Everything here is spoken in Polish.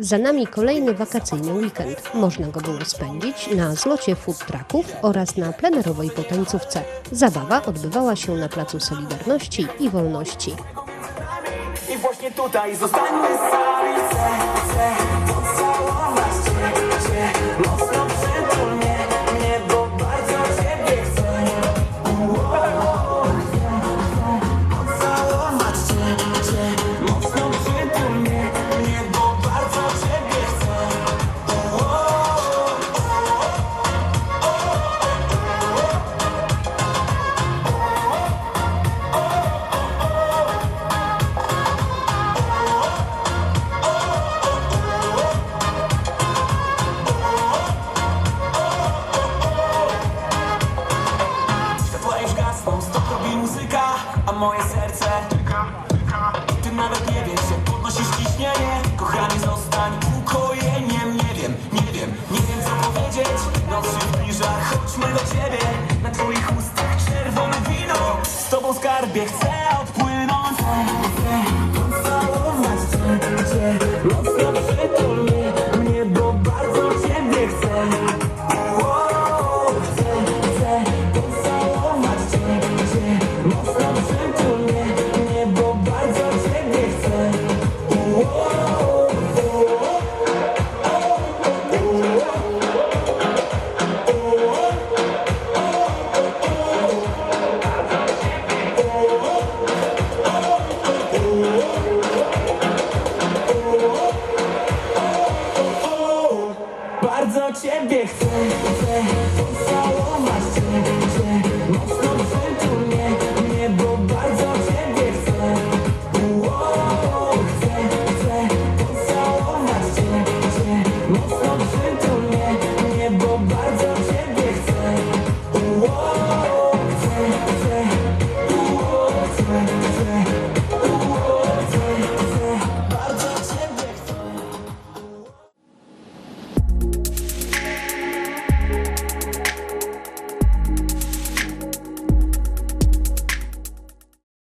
Za nami kolejny wakacyjny weekend. Można go było spędzić na zlocie food trucków oraz na plenerowej potańcówce. Zabawa odbywała się na Placu Solidarności i Wolności. I właśnie tutaj zostańmy sami moje serce. I ty nawet nie wiesz, jak podnosisz ciśnienie Kochanie, zostań ukojeniem. Nie wiem, nie wiem, nie wiem co powiedzieć. Noc się zbliża, chodźmy do ciebie. Na twoich ustach czerwone wino. Z tobą skarbie chcę odpłynąć. Chcę pocałować cię, cię. Mocno ciebie chcę,